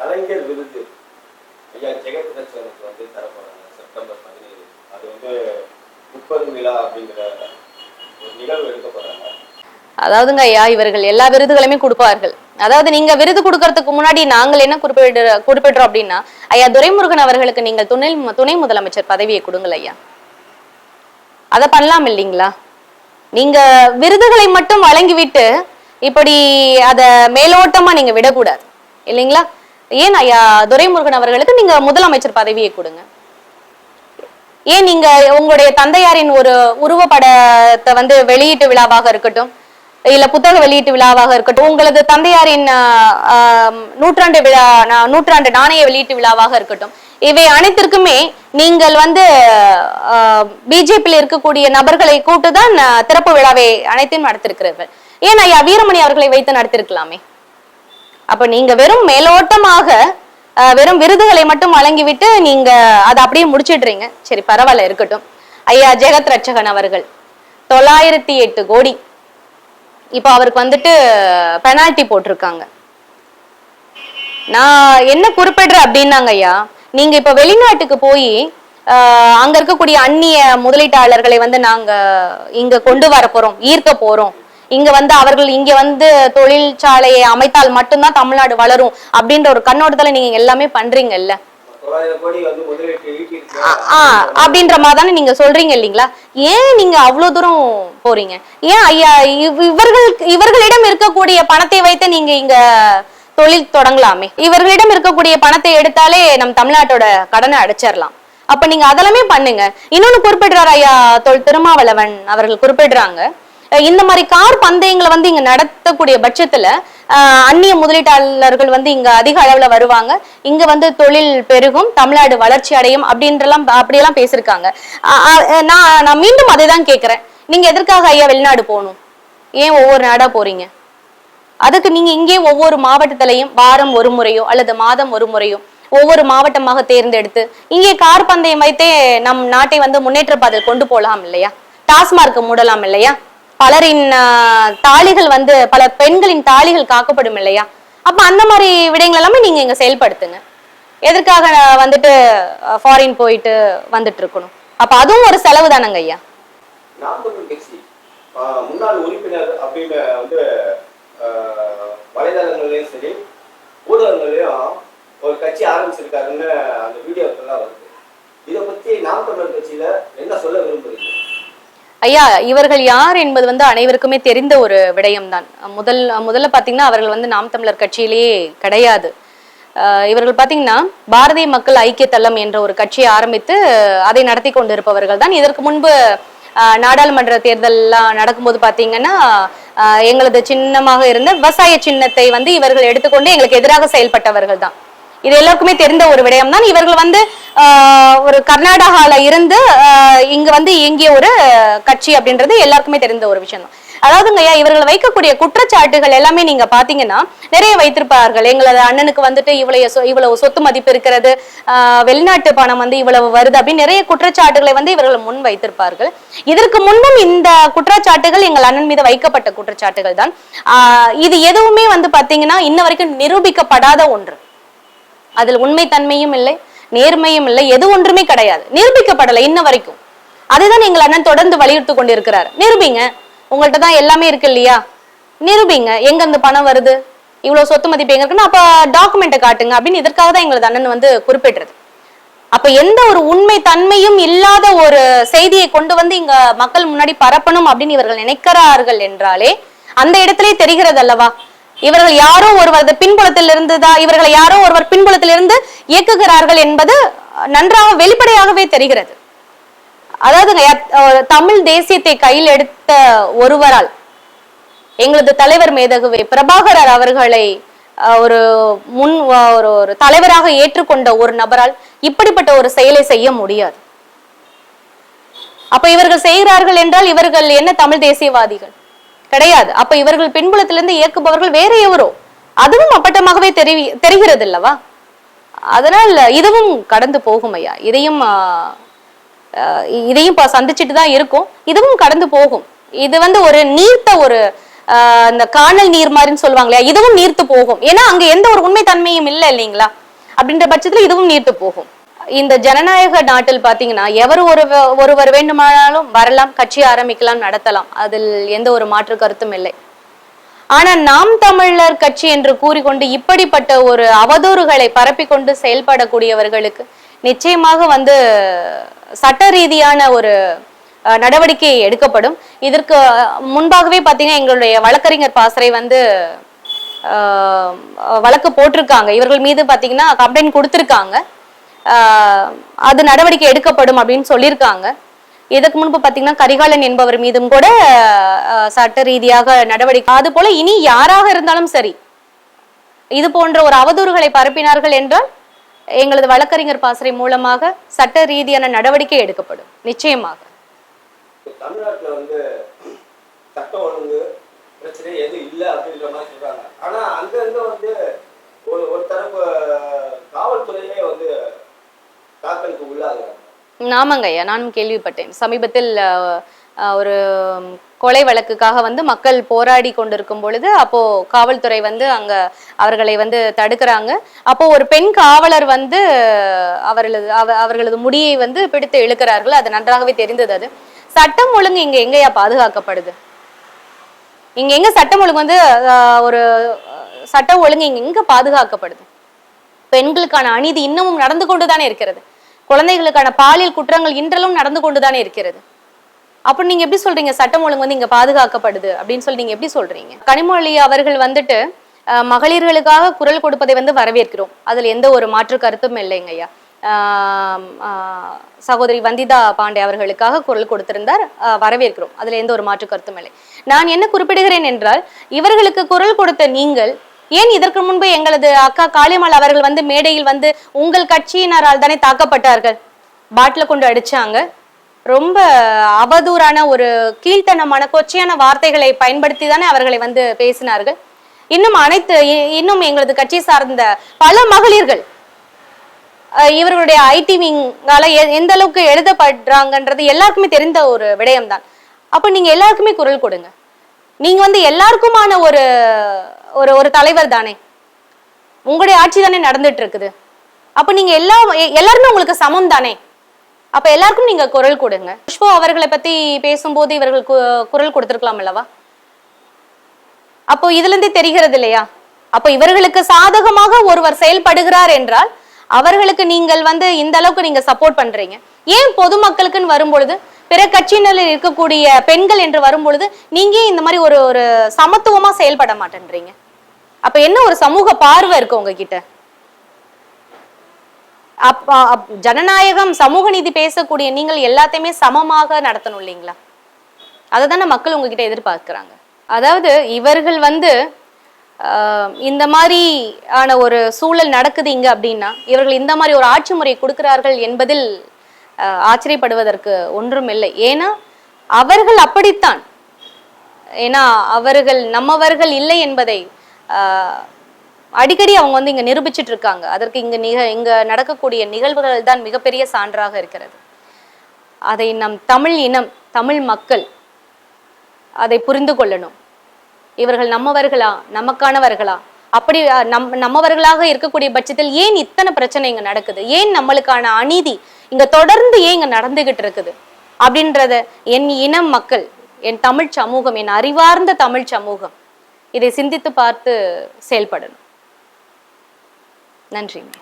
கலைஞர் விருது. ஐயா ஜெகத் வந்து தரப்போறாங்க செப்டம்பர் பதினேழு. அது வந்து முப்பது விழா அப்படிங்கிற ஒரு நிகழ்வு எடுக்க போறாங்க அதாவதுங்க ஐயா இவர்கள் எல்லா விருதுகளுமே கொடுப்பார்கள். அதாவது நீங்க விருது கொடுக்கறதுக்கு முன்னாடி நாங்கள் என்ன குறிப்பிட குறிப்பிடுறோம் அப்படின்னா ஐயா துரைமுருகன் அவர்களுக்கு நீங்கள் துணை துணை முதலமைச்சர் பதவியை கொடுங்கள் ஐயா. அதை பண்ணலாம் இல்லைங்களா? நீங்க விருதுகளை மட்டும் வழங்கிவிட்டு இப்படி அத மேலோட்டமா நீங்க விடக்கூடாது. இல்லைங்களா? ஏன் ஐயா துரைமுருகன் அவர்களுக்கு நீங்க முதலமைச்சர் பதவியை கொடுங்க? ஏன் நீங்க உங்களுடைய தந்தையாரின் ஒரு உருவப்படத்தை வந்து வெளியீட்டு விழாவாக இருக்கட்டும் இல்ல புத்தக வெளியீட்டு விழாவாக இருக்கட்டும் உங்களது தந்தையாரின் நூற்றாண்டு விழா நூற்றாண்டு நாணய வெளியீட்டு விழாவாக இருக்கட்டும் இவை அனைத்திற்குமே நீங்கள் வந்து பிஜேபியில் இருக்கக்கூடிய நபர்களை கூட்டுதான் திறப்பு விழாவை அனைத்தையும் நடத்திருக்கிறீர்கள். ஏன் ஐயா வீரமணி அவர்களை வைத்து நடத்திருக்கலாமே? அப்ப நீங்க வெறும் மேலோட்டமாக வெறும் விருதுகளை மட்டும் வழங்கிவிட்டு நீங்க அதை அப்படியே முடிச்சிடுறீங்க. சரி பரவாயில்ல இருக்கட்டும். ஐயா ஜெகத் ரட்சகன் அவர்கள் தொள்ளாயிரத்தி எட்டு கோடி. இப்போ அவருக்கு வந்துட்டு பெனால்டி போட்டிருக்காங்க. நான் என்ன குறிப்பிடுற அப்படின்னாங்க ஐயா நீங்க இப்ப வெளிநாட்டுக்கு போய் அங்க இருக்கக்கூடிய அந்நிய முதலீட்டாளர்களை வந்து நாங்க இங்க கொண்டு வர போறோம் ஈர்க்க போறோம். இங்க வந்து அவர்கள் இங்க வந்து தொழிற்சாலையை அமைத்தால் மட்டும்தான் தமிழ்நாடு வளரும் அப்படின்ற ஒரு கண்ணோட்டத்துல நீங்க எல்லாமே பண்றீங்கல்ல? அப்படின்ற மாதிரி தானே நீங்க சொல்றீங்க இல்லைங்களா? ஏன் நீங்க அவ்வளவு தூரம் போறீங்க? ஏன் ஐயா இவ்- இவர்கள் இவர்களிடம் இருக்கக்கூடிய பணத்தை வைத்து நீங்க இங்க தொழில் தொடங்கலாமே? இவர்களிடம் இருக்கக்கூடிய பணத்தை எடுத்தாலே நம் தமிழ்நாட்டோட கடனை அடைச்சிடலாம் அப்ப நீங்க அதெல்லாமே பண்ணுங்க. இன்னொன்னு குறிப்பிடுறாரு ஐயா தொல் திருமாவளவன் அவர்கள் குறிப்பிடுறாங்க. இந்த மாதிரி கார் பந்தயங்களை வந்து இங்க நடத்தக்கூடிய பட்சத்துல அந்நிய முதலீட்டாளர்கள் வந்து இங்க அதிக அளவுல வருவாங்க. இங்க வந்து தொழில் பெருகும் தமிழ்நாடு வளர்ச்சி அடையும் அப்படின்றலாம் அப்படியெல்லாம் பேசியிருக்காங்க. நான் நான் மீண்டும் அதை தான் கேட்கிறேன். நீங்க எதற்காக ஐயா வெளிநாடு போகணும்? ஏன் ஒவ்வொரு நாடா போறீங்க? அதுக்கு நீங்க இங்கே ஒவ்வொரு மாவட்டத்திலையும் வாரம் ஒரு முறையோ அல்லது மாதம் ஒரு முறையோ ஒவ்வொரு மாவட்டமாக தேர்ந்தெடுத்து இங்கே கார் பந்தயம் வைத்தே நம் நாட்டை வந்து முன்னேற்ற பாதையில் கொண்டு போகலாம் இல்லையா? டாஸ்மார்க் மூடலாம் இல்லையா? பலரின் ஆஹ், தாலிகள் வந்து பல பெண்களின் தாலிகள் காக்கப்படும் இல்லையா? அப்ப அந்த மாதிரி விடயங்கள் எல்லாமே நீங்க இங்க செயல்படுத்துங்க. எதற்காக வந்துட்டு ஃபாரின் போயிட்டு வந்துட்டு இருக்கணும் அப்ப அதுவும் ஒரு செலவு தானங்க ஐயா? முன்னாள் உறுப்பினர் அப்படின்னு வந்து வலைதளங்கள்லயும் சரி ஊடகங்கள்லயும் ஒரு கட்சி ஆரம்பிச்சிருக்காருன்னு அந்த வீடியோக்கெல்லாம் வருது. இதை பத்தி நாம் தமிழர் கட்சியில என்ன சொல்ல விரும்புறீங்க ஐயா இவர்கள் யார் என்பது வந்து அனைவருக்குமே தெரிந்த ஒரு விடயம்தான். முதல் முதல்ல பார்த்தீங்கன்னா அவர்கள் வந்து நாம் தமிழர் கட்சியிலேயே கிடையாது. இவர்கள் பார்த்தீங்கன்னா பாரதிய மக்கள் ஐக்கிய தளம் என்ற ஒரு கட்சியை ஆரம்பித்து அதை நடத்தி கொண்டிருப்பவர்கள் தான். இதற்கு முன்பு நாடாளுமன்ற தேர்தல்லாம் நடக்கும்போது பார்த்தீங்கன்னா எங்களது சின்னமாக இருந்த விவசாய சின்னத்தை வந்து இவர்கள் எடுத்துக்கொண்டு எங்களுக்கு எதிராக செயல்பட்டவர்கள் தான். இது எல்லாருக்குமே தெரிந்த ஒரு விடயம் தான் இவர்கள் வந்து ஒரு கர்நாடகால இருந்து இங்க வந்து இயங்கிய ஒரு கட்சி அப்படின்றது எல்லாருக்குமே தெரிந்த ஒரு விஷயம் தான் அதாவதுங்க ஐயா இவர்கள் வைக்கக்கூடிய குற்றச்சாட்டுகள் எல்லாமே நீங்க பாத்தீங்கன்னா நிறைய வைத்திருப்பார்கள். எங்களது அண்ணனுக்கு வந்துட்டு இவ்வளவு சொ- இவ்வளவு சொத்து மதிப்பு இருக்கிறது வெளிநாட்டு பணம் வந்து இவ்வளவு வருது அப்படின்னு நிறைய குற்றச்சாட்டுகளை வந்து இவர்கள் முன் வைத்திருப்பார்கள். இதற்கு முன்பும் இந்த குற்றச்சாட்டுகள் எங்கள் அண்ணன் மீது வைக்கப்பட்ட குற்றச்சாட்டுகள் தான். இது எதுவுமே வந்து பாத்தீங்கன்னா இன்ன வரைக்கும் நிரூபிக்கப்படாத ஒன்று. அதில் உண்மை தன்மையும் இல்லை நேர்மையும் இல்லை எது ஒன்றுமே கிடையாது. நிரூபிக்கப்படலை இன்ன வரைக்கும். அதுதான் எங்கள் அண்ணன் தொடர்ந்து வலியுறுத்தி கொண்டிருக்கிறார். நிரூபிங்க உங்கள்ட்ட தான் எல்லாமே இருக்கு இல்லையா? நிரூபிங்க எங்க அந்த பணம் வருது? இவ்வளவு சொத்து மதிப்பு எங்க இருக்குன்னா அப்ப டாக்குமெண்ட்டை காட்டுங்க அப்படின்னு இதற்காக தான் எங்களது அண்ணன் வந்து குறிப்பிடுறது அப்ப எந்த ஒரு உண்மை தன்மையும் இல்லாத ஒரு செய்தியை கொண்டு வந்து இங்க மக்கள் முன்னாடி பரப்பணும் அப்படின்னு இவர்கள் நினைக்கிறார்கள் என்றாலே அந்த இடத்திலே தெரிகிறது அல்லவா இவர்கள் யாரோ ஒருவரது பின்புலத்தில் இருந்துதான் இவர்களை யாரோ ஒருவர் பின்புலத்திலிருந்து இயக்குகிறார்கள் என்பது நன்றாக வெளிப்படையாகவே தெரிகிறது. அதாவதுங்க தமிழ் தேசியத்தை கையில் எடுத்த ஒருவரால் எங்களது தலைவர் மேதகுவே பிரபாகரர் அவர்களை ஒரு முன் ஒரு ஒரு தலைவராக ஏற்றுக்கொண்ட ஒரு நபரால் இப்படிப்பட்ட ஒரு செயலை செய்ய முடியாது. அப்ப இவர்கள் செய்கிறார்கள் என்றால் இவர்கள் என்ன தமிழ் தேசியவாதிகள்? கிடையாது. அப்ப இவர்கள் பின்புலத்திலிருந்து இயக்குபவர்கள் வேற எவரோ? அதுவும் அப்பட்டமாகவே தெரி தெரிகிறது அல்லவா அதனால் இதுவும் கடந்து போகும் ஐயா. இதையும் இதையும் சந்திச்சுட்டு தான் இருக்கும். இதுவும் கடந்து போகும். இது வந்து ஒரு நீர்த்த ஒரு இந்த காணல் நீர் மாதிரின்னு சொல்லுவாங்க இல்லையா இதுவும் நீர்த்து போகும். ஏன்னா அங்க எந்த ஒரு உண்மை தன்மையும் இல்லை இல்லைங்களா? அப்படின்ற பட்சத்துல இதுவும் நீர்த்து போகும். இந்த ஜனநாயக நாட்டில் பாத்தீங்கன்னா எவர் ஒரு ஒருவர் வேண்டுமானாலும் வரலாம் கட்சி ஆரம்பிக்கலாம் நடத்தலாம். அதில் எந்த ஒரு மாற்று கருத்தும் இல்லை. ஆனா நாம் தமிழர் கட்சி என்று கூறிக்கொண்டு இப்படிப்பட்ட ஒரு அவதூறுகளை பரப்பிக்கொண்டு செயல்படக்கூடியவர்களுக்கு நிச்சயமாக வந்து சட்ட ரீதியான ஒரு நடவடிக்கை எடுக்கப்படும். இதற்கு முன்பாகவே பார்த்தீங்கன்னா எங்களுடைய வழக்கறிஞர் பாசறை வந்து வழக்கு போட்டிருக்காங்க. இவர்கள் மீது பார்த்தீங்கன்னா கம்ப்ளைண்ட் கொடுத்துருக்காங்க. அது நடவடிக்கை எடுக்கப்படும் அப்படின்னு சொல்லியிருக்காங்க. இதற்கு முன்பு பாத்தீங்கன்னா கரிகாலன் என்பவர் மீதும் கூட சட்ட ரீதியாக நடவடிக்கை. அது போல இனி யாராக இருந்தாலும் சரி இது போன்ற ஒரு அவதூறுகளை பரப்பினார்கள் என்றால் எங்களது வழக்கறிஞர் பாசறை மூலமாக சட்ட ரீதியான நடவடிக்கை எடுக்கப்படும் நிச்சயமாக. தமிழ்நாட்டுல வந்து ஒழுங்கு பிரச்சனை எதுவும் இல்லை அப்படின்ற மாதிரி சொல்றாங்க. ஆனா அங்கங்க வந்து ஒரு ஒரு தரப்பு வந்து தாக்கலுக்கு உள்ளாகுறாங்க ஆமாங்க ஐயா நானும் கேள்விப்பட்டேன். சமீபத்தில் ஒரு கொலை வழக்குக்காக வந்து மக்கள் போராடி கொண்டிருக்கும் பொழுது அப்போ காவல்துறை வந்து அங்க அவர்களை வந்து தடுக்கிறாங்க. அப்போ ஒரு பெண் காவலர் வந்து அவர்களது அவ- அவர்களது முடியை வந்து பிடித்து இழுக்கிறார்கள். அது நன்றாகவே தெரிந்தது அது. சட்டம் ஒழுங்கு இங்க எங்கயா பாதுகாக்கப்படுது? இங்க எங்க சட்டம் ஒழுங்கு வந்து ஒரு சட்டம் ஒழுங்கு இங்க எங்க பாதுகாக்கப்படுது? பெண்களுக்கான அநீதி இன்னமும் நடந்து கொண்டுதானே இருக்கிறது. குழந்தைகளுக்கான பாலியல் குற்றங்கள் இன்றளவும் நடந்து கொண்டுதானே இருக்கிறது. அப்போ நீங்க எப்படி சொல்றீங்க? சட்டம் ஒழுங்கு வந்து இங்க பாதுகாக்கப்படுது அப்படின்னு சொல்லி நீங்க எப்படி சொல்றீங்க? கனிமொழி அவர்கள் வந்துட்டு மகளிர்களுக்காக குரல் கொடுப்பதை வந்து வரவேற்கிறோம். அதுல எந்த ஒரு மாற்று கருத்தும் இல்லைங்க ஐயா. ஆஹ், சகோதரி வந்திதா பாண்டே அவர்களுக்காக குரல் கொடுத்திருந்தார். வரவேற்கிறோம். அதுல எந்த ஒரு மாற்று கருத்தும் இல்லை. நான் என்ன குறிப்பிடுகிறேன் என்றால் இவர்களுக்கு குரல் கொடுத்த நீங்கள் ஏன் இதற்கு முன்பு எங்களது அக்கா காளிமால் அவர்கள் வந்து மேடையில் வந்து உங்கள் கட்சியினரால் தானே தாக்கப்பட்டார்கள்? பாட்டில கொண்டு அடிச்சாங்க. ரொம்ப அவதூறான ஒரு கீழ்த்தனமான கொச்சையான வார்த்தைகளை பயன்படுத்தி தானே அவர்களை வந்து பேசினார்கள். இன்னும் அனைத்து இ- இன்னும் எங்களது கட்சி சார்ந்த பல மகளிர்கள் இவர்களுடைய ஐடி விங்கால எந்த அளவுக்கு எழுதப்படுறாங்கன்றது எல்லாருக்குமே தெரிந்த ஒரு விடயம்தான். அப்ப நீங்க எல்லாருக்குமே குரல் கொடுங்க. நீங்க வந்து எல்லாருக்குமான ஒரு ஒரு ஒரு தலைவர் தானே. உங்களுடைய ஆட்சி தானே நடந்துட்டு இருக்குது. அப்ப நீங்க எல்லா எல்லாருமே உங்களுக்கு சமம் தானே. அப்ப எல்லாருக்கும் நீங்க குரல் கொடுங்க. குஷ்போ அவர்களை பத்தி பேசும்போது இவர்கள் குரல் கொடுத்திருக்கலாம் அல்லவா? அப்போ இதுல இருந்தே தெரிகிறது இல்லையா? அப்போ இவர்களுக்கு சாதகமாக ஒருவர் செயல்படுகிறார் என்றால் அவர்களுக்கு நீங்கள் வந்து இந்த அளவுக்கு நீங்க சப்போர்ட் பண்றீங்க. ஏன் பொதுமக்களுக்குன்னு வரும்பொழுது பிற கட்சியினரில் இருக்கக்கூடிய பெண்கள் என்று வரும்பொழுது நீங்க இந்த மாதிரி ஒரு ஒரு சமத்துவமா செயல்பட மாட்டேன்றீங்க. அப்ப என்ன ஒரு சமூக பார்வை இருக்கு உங்ககிட்ட? அப்ப அப்- ஜனநாயகம் சமூக நீதி பேசக்கூடிய நீங்கள் எல்லாத்தையுமே சமமாக நடத்தணும் இல்லைங்களா? அதை தானே மக்கள் உங்ககிட்ட எதிர்பார்க்கிறாங்க. அதாவது இவர்கள் வந்து இந்த மாதிரி ஆன ஒரு சூழல் நடக்குது இங்க அப்படின்னா இவர்கள் இந்த மாதிரி ஒரு ஆட்சி முறை கொடுக்கிறார்கள் என்பதில் ஆச்சரியப்படுவதற்கு ஒன்றும் இல்லை ஏன்னா அவர்கள் அப்படித்தான். ஏன்னா அவர்கள் நம்மவர்கள் இல்லை என்பதை அடிக்கடி அவங்க வந்து இங்க நிரூபிச்சுட்டு இருக்காங்க அதற்கு இங்க நிக இங்க நடக்கக்கூடிய நிகழ்வுகள் தான் மிகப்பெரிய சான்றாக இருக்கிறது. அதை நம் தமிழ் இனம் தமிழ் மக்கள் அதை புரிந்து கொள்ளணும். இவர்கள் நம்மவர்களா நமக்கானவர்களா? அப்படி நம் நம்மவர்களாக இருக்கக்கூடிய பட்சத்தில் ஏன் இத்தனை பிரச்சனை இங்க நடக்குது? ஏன் நம்மளுக்கான அநீதி இங்க தொடர்ந்து ஏன் இங்க நடந்துகிட்டு இருக்குது? அப்படின்றத என் இனம் மக்கள் என் தமிழ் சமூகம் என் அறிவார்ந்த தமிழ் சமூகம் இதை சிந்தித்து பார்த்து செயல்படணும். நன்றிங்க.